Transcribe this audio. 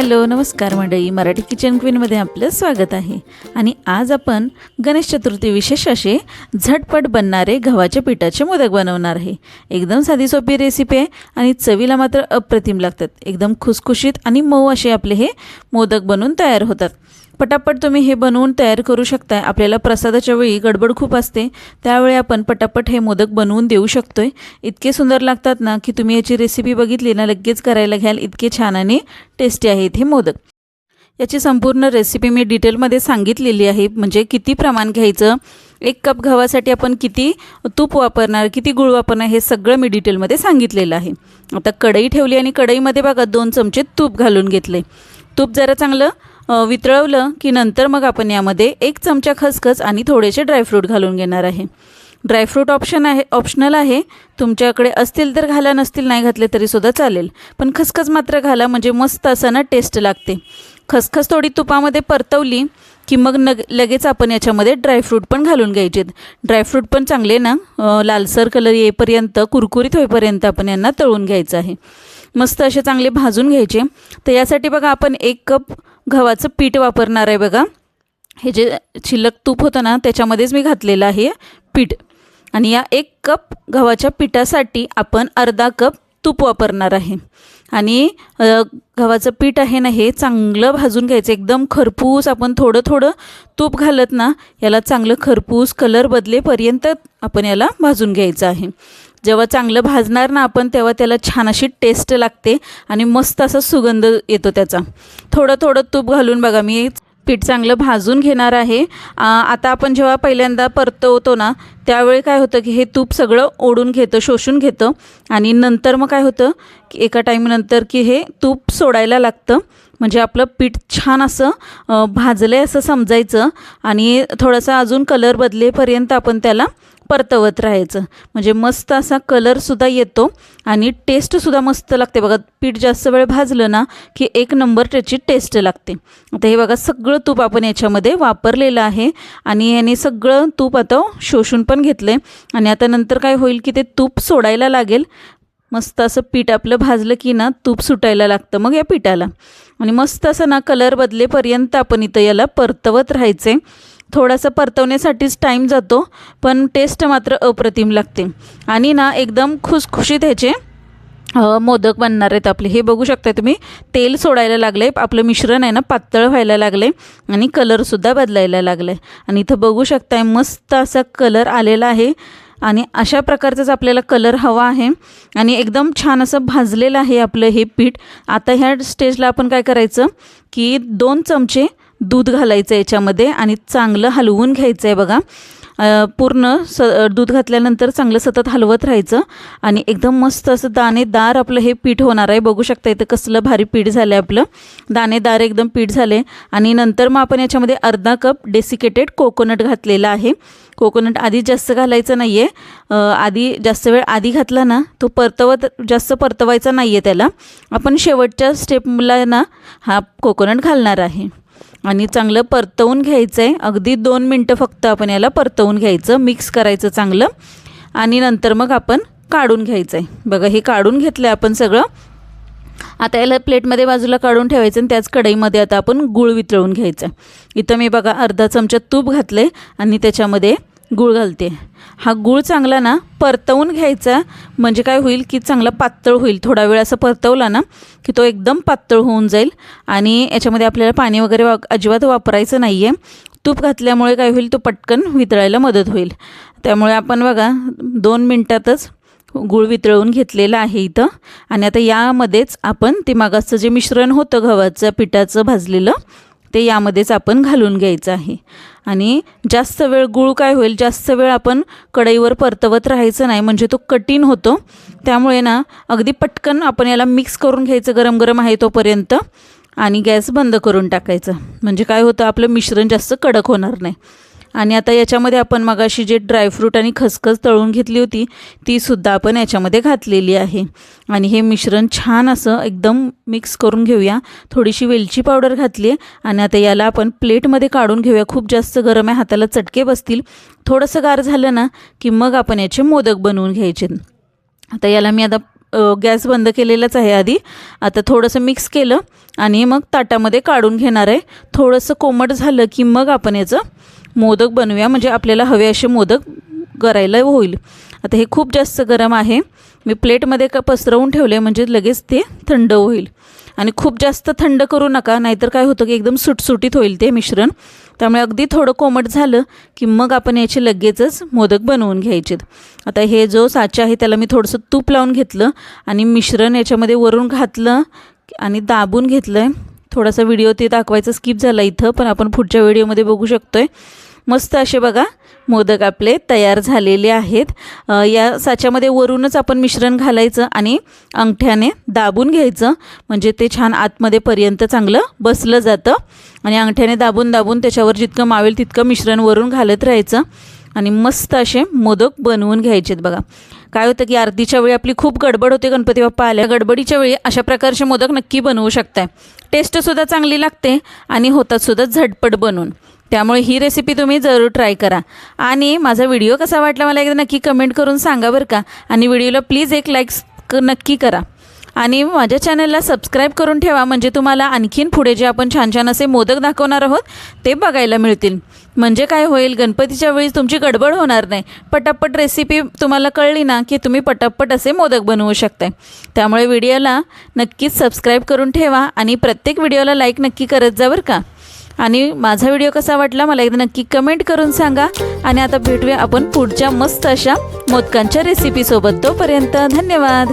Hello नमस्कार मंडळी. Marathi kitchen क्वीनमध्ये आपलं स्वागत आहे. आणि आज आपण गणेश चतुर्थी विशेष असे झटपट बनणारे गव्हाच्या पिठाचे मोदक बनवणार आहे. एकदम साधी सोपी रेसिपी आहे आणि चवीला मात्र अप्रतिम लागतात. एकदम खुसखुशीत आणि मऊ असे आपले हे मोदक बनवून तयार होतात. पटापट तुम्ही हे बनवून तयार करू शकताय. आपल्याला प्रसादाच्या वेळी गडबड खूप असते. त्यावेळी आपण पटापट हे मोदक बनवून देऊ शकतोय. इतके सुंदर लागतात ना की तुम्ही याची रेसिपी बघितली ना लगेच करायला घ्याल. इतके छान आणि टेस्टी आहेत हे मोदक. याची संपूर्ण रेसिपी मी डिटेलमध्ये सांगितलेली आहे. म्हणजे किती प्रमाण घ्यायचं एक कप गव्हासाठी आपण किती तूप वापरणार किती गुळ वापरणार हे सगळं मी डिटेलमध्ये सांगितलेलं आहे. आता कढई ठेवली आणि कढईमध्ये बघा दोन चमचे तूप घालून घेतले तूप जरा चांगलं वितळवलं की नंतर मग आपण यामध्ये एक चमचा खसखस आणि थोडेसे ड्रायफ्रूट घालून घेणार आहे. ड्रायफ्रूट ऑप्शन आहे ऑप्शनल आहे. तुमच्याकडे असतील तर घाला नसतील नाही घातले तरीसुद्धा चालेल. पण खसखस मात्र घाला म्हणजे मस्त असं ना टेस्ट लागते. खसखस थोडी तुपामध्ये परतवली की मग नग लगेच आपण याच्यामध्ये ड्रायफ्रूट पण घालून घ्यायचे ड्रायफ्रूट पण चांगले ना लालसर कलर येईपर्यंत कुरकुरीत होईपर्यंत आपण यांना तळून घ्यायचं आहे. मस्त असे चांगले भाजून घ्यायचे. तर यासाठी बघा आपण एक कप गव्हाचं पीठ वापरणार आहे बघा. हे जे शिल्लक तूप होतं ना त्याच्यामध्येच मी घातलेलं आहे पीठ. आणि या एक कप गव्हाच्या पिठासाठी आपण अर्धा कप तूप वापरणार आहे. आणि गव्हाचं पीठ आहे ना हे चांगलं भाजून घ्यायचं. एकदम खरपूस आपण थोडं थोडं तूप घालत ना याला चांगलं खरपूस कलर बदलेपर्यंत आपण याला भाजून घ्यायचं आहे. जेव्हा चांगलं भाजणार ना आपण तेव्हा त्याला छान अशी टेस्ट लागते आणि मस्त असा सुगंध येतो त्याचा. थोडं थोडं तूप घालून बघा मी पीठ चांगलं भाजून घेणार आहे. आता आपण जेव्हा पहिल्यांदा परतवतो ना त्यावेळी काय होतं की हे तूप सगळं ओढून घेतं शोषून घेतं आणि नंतर मग काय होतं की एका टाईमनंतर की हे तूप सोडायला लागतं. म्हणजे आपलं पीठ छान असं भाजलं आहे असं समजायचं आणि थोडासा अजून कलर बदलेपर्यंत आपण त्याला परतवत राहायचं. म्हणजे मस्त असा कलरसुद्धा येतो आणि टेस्टसुद्धा मस्त लागते. बघा पीठ जास्त वेळ भाजलं ना की एक नंबर त्याची टेस्ट लागते. आता हे बघा सगळं तूप आपण याच्यामध्ये वापरलेलं आहे आणि याने सगळं तूप आता शोषून पण घेतलं आहे आणि आता नंतर काय होईल की ते तूप सोडायला लागेल. मस्त असं पीठ आपलं भाजलं की ना तूप सुटायला लागतं मग या पिठाला. आणि मस्त असं ना कलर बदलेपर्यंत आपण इथं याला परतवत राहायचे थोडासा परतवण्यासाठीच टाईम जातो पण टेस्ट मात्र अप्रतिम लागते. आणि ना एकदम खुसखुशीत ह्याचे मोदक बनणार आहेत आपले. हे बघू शकता तुम्ही तेल सोडायला लागलं आहे आपलं मिश्रण आहे ना पातळ व्हायला लागले आणि कलरसुद्धा बदलायला लागलं आहे आणि इथं बघू शकताय मस्त असा कलर आलेला आहे. आणि अशा प्रकारचाच आपल्याला कलर हवा आहे. आणि एकदम छान असं भाजलेलं आहे आपलं हे पीठ. आता ह्या स्टेजला आपण काय करायचं की दोन चमचे दूध घालायचं याच्यामध्ये आणि चांगलं हलवून घ्यायचं आहे बघा. पूर्ण स दूध घातल्यानंतर चांगलं सतत हलवत राहायचं आणि एकदम मस्त असं दाणेदार आपलं हे पीठ होणार आहे. बघू शकता इथं कसलं भारी पीठ झालं आहे आपलं. दाणेदार एकदम पीठ झालं आहे आणि नंतर मग आपण याच्यामध्ये अर्धा कप डेसिकेटेड कोकोनट घातलेला आहे. कोकोनट आधी जास्त घालायचं नाही आहे आधी जास्त वेळ आधी घातला ना तो परतवत जास्त परतवायचा नाही आहे त्याला. आपण शेवटच्या स्टेपला ना हा कोकोनट घालणार आहे. आणि चांगलं परतवून घ्यायचं आहे अगदी दोन मिनटं फक्त आपण याला परतवून घ्यायचं मिक्स करायचं चांगलं. आणि नंतर मग आपण काढून घ्यायचं आहे बघा हे काढून घेतलं आहे आपण सगळं. आता याला प्लेटमध्ये बाजूला काढून ठेवायचं आणि त्याच कढईमध्ये आता आपण गूळ वितळून घ्यायचं. इथं मी बघा अर्धा चमचा तूप घातलं आहे आणि त्याच्यामध्ये गूळ घालते. हा गूळ चांगला ना परतवून घ्यायचा. म्हणजे काय होईल की चांगला पातळ होईल. थोडा वेळ असं परतवला ना की तो एकदम पातळ होऊन जाईल. आणि याच्यामध्ये आपल्याला पाणी वगैरे वा अजिबात वापरायचं नाही आहे तूप घातल्यामुळे काय होईल तो पटकन वितळायला मदत होईल. त्यामुळे आपण बघा दोन मिनटातच गूळ वितळवून घेतलेलं आहे इथं. आणि आता यामध्येच आपण ते मागासचं जे मिश्रण होतं गव्हाचं पिठाचं भाजलेलं ते यामध्येच आपण घालून घ्यायचं आहे. आणि जास्त वेळ गूळ काय होईल? जास्त वेळ आपण कढईवर परतवत राहायचं नाही. म्हणजे तो कठीण होतो. त्यामुळे ना अगदी पटकन आपण याला मिक्स करून घ्यायचं गरम गरम आहे तोपर्यंत आणि गॅस बंद करून टाकायचं. म्हणजे काय होतं? आपलं मिश्रण जास्त कडक होणार नाही. आणि आता याच्यामध्ये आपण मगाशी जे ड्रायफ्रूट आणि खसखस तळून घेतली होती तीसुद्धा आपण याच्यामध्ये घातलेली आहे. आणि हे मिश्रण छान असं एकदम मिक्स करून घेऊया. थोडीशी वेलची पावडर घातली आहे आणि आता याला आपण प्लेटमध्ये काढून घेऊया. खूप जास्त गरम आहे हाताला चटके बसतील. थोडंसं गार झालं ना की मग आपण याचे मोदक बनवून घ्यायचे. आता याला मी आता गॅस बंद केलेलाच आहे आधी. आता थोडंसं मिक्स केलं आणि मग ताटामध्ये काढून घेणार आहे. थोडंसं कोमट झालं की मग आपण याचं मोदक बनवूया. म्हणजे आपल्याला हवे असे मोदक करायला होईल. आता हे खूप जास्त गरम आहे. मी प्लेटमध्ये का पसरवून ठेवले म्हणजे लगेच ते थंड होईल. आणि खूप जास्त थंड करू नका नाहीतर काय होतं की एकदम सुटसुटीत होईल ते मिश्रण. त्यामुळे अगदी थोडं कोमट झालं की मग आपण याचे लगेचच मोदक बनवून घ्यायचेत. आता हे जो साचा आहे त्याला मी थोडंसं तूप लावून घेतलं आणि मिश्रण याच्यामध्ये वरून घातलं आणि दाबून घेतलं आहे थोडासा व्हिडिओ ते दाखवायचा स्किप झाला इथं पण आपण पुढच्या व्हिडिओमध्ये बघू शकतोय. मस्त असे बघा मोदक आपले तयार झालेले आहेत. या साच्यामध्ये वरूनच आपण मिश्रण घालायचं आणि अंगठ्याने दाबून घ्यायचं. म्हणजे ते छान आतमध्ये पर्यंत चांगलं बसलं जातं. आणि अंगठ्याने दाबून दाबून त्याच्यावर जितकं मावेल तितकं मिश्रण वरून घालत राहायचं. आणि मस्त असे मोदक बनवून घ्यायचेत बघा. काय होतं की आरतीच्या वेळी आपली खूप गडबड होते गणपती बाप्पा आल्या. गडबडीच्या वेळी अशा प्रकारचे मोदक नक्की बनवू शकताय. टेस्टसुद्धा चांगली लागते आणि होतातसुद्धा झटपट बनवून त्यामुळे ही रेसिपी तुम्ही जरूर ट्राय करा. आणि माझा व्हिडिओ कसा वाटला मला एकदा नक्की कमेंट करून सांगा बरं का. आणि व्हिडिओला प्लीज एक लाईक्स नक्की करा. आणि माझ्या चॅनलला सबस्क्राईब करून ठेवा. म्हणजे तुम्हाला आणखीन पुढे जे आपण छान छान असे मोदक दाखवणार आहोत ते बघायला मिळतील. म्हणजे काय होईल? गणपतीच्या वेळी तुमची गडबड होणार नाही. पटापट रेसिपी तुम्हाला कळली ना की तुम्ही पटापट असे मोदक बनवू शकताय. त्यामुळे व्हिडिओला नक्कीच सबस्क्राईब करून ठेवा आणि प्रत्येक व्हिडिओला लाईक नक्की करत जा बरं का. आणि माझा व्हिडिओ कसा वाटला मला एकदा नक्की कमेंट करून सांगा. आणि आता भेटूया आपण पुढच्या मस्त अशा मोदकांच्या रेसिपीसोबत तोपर्यंत धन्यवाद.